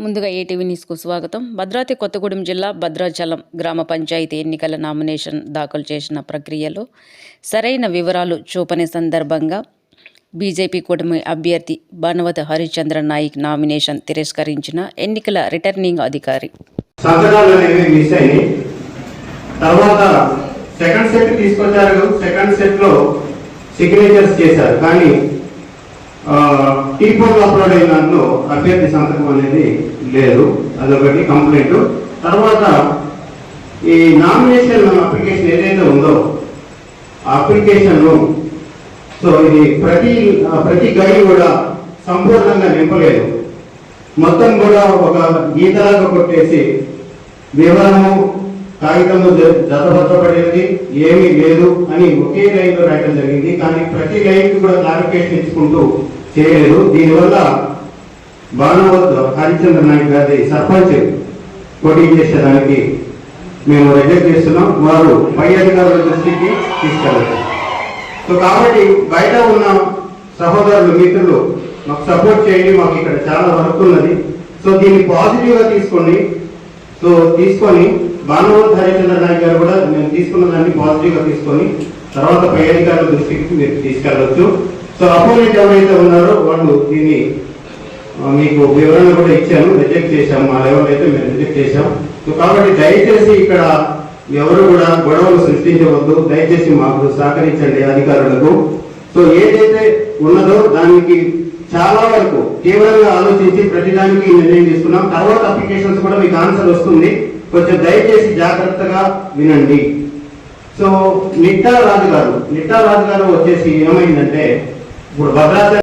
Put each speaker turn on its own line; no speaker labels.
ముందుగా ఏటీవీ న్యూస్కు స్వాగతం. భద్రాద్రి కొత్తగూడెం జిల్లా భద్రాచలం గ్రామ పంచాయతీ ఎన్నికల నామినేషన్ దాఖలు చేసిన ప్రక్రియలో సరైన వివరాలు చూపని సందర్భంగా బీజేపీ కూటమి అభ్యర్థి భానువతి హరిశ్చంద్ర నాయక్ నామినేషన్ తిరస్కరించిన ఎన్నికల రిటర్నింగ్ అధికారి.
తర్వాత సెకండ్ సెట్ తీసుకొచ్చారు. సెకండ్ సెట్లో సిగ్నేచర్స్ చేశారు. కానీ టీపోల్ అప్లోడ్ అయిన దాంట్లో అభ్యర్థి సంతకం అనేది లేదు. అదొకటి కంప్లైంట్ తర్వాత ఈ నామినేషన్ అప్లికేషన్ ఏదైతే ఉందో ఆ సో ఇది ప్రతి ప్రతి గడి కూడా సంపూర్ణంగా నింపలేదు. మొత్తం కూడా ఒక గీతలాగా కొట్టేసి వివరము కాగితము జ- ఏమీ లేదు అని ఒకే లైన్లో రాయడం జరిగింది. కానీ ప్రతి లైన్ కూడా క్లారిఫికేషన్ ఇచ్చుకుంటూ చేయలేదు. దీనివల్ల బాణవత్ హరిచంద్ర నాయక్ గారి సర్పంచ్ పోటీ చేసేదానికి మేము రిజెక్ట్ చేస్తున్నాం. వారు పై అధికారుల దృష్టికి తీసుకెళ్ళారు సో కాబట్టి బయట ఉన్న సహోదరులు మిత్రులు మాకు సపోర్ట్ చేయండి. మాకు ఇక్కడ చాలా వర్క్ ఉన్నది. సో దీన్ని పాజిటివ్గా తీసుకోండి సో తీసుకొని భానువత్ హరిచంద్ర నాయక్ గారు కూడా మేము తీసుకున్న దాన్ని పాజిటివ్గా తీసుకొని తర్వాత పై అధికారుల దృష్టికి మీరు తీసుకెళ్ళవచ్చు సో అపోనెంట్ ఎవరైతే ఉన్నారో వాళ్ళు దీన్ని మీకు వివరణ కూడా ఇచ్చాను రిజెక్ట్ చేశాం. మా లెవెల్ అయితే మేము రిజెక్ట్ చేశాం. సో కాబట్టి దయచేసి ఇక్కడ ఎవరు కూడా గొడవలు సృష్టించవద్దు. దయచేసి మాకు సహకరించండి అధికారులకు. సో ఏదైతే ఉన్నదో దానికి చాలా వరకు తీవ్రంగా ఆలోచించి ప్రతిదానికి నిర్ణయం తీసుకున్నాం. తర్వాత అప్లికేషన్స్ కూడా మీకు ఆన్సర్ వస్తుంది. కొంచెం దయచేసి జాగ్రత్తగా వినండి. సో నిట్టా రాజు గారు నిట్టా రాజు గారు వచ్చేసి ఏమైందంటే ఇప్పుడు భద్రాచలం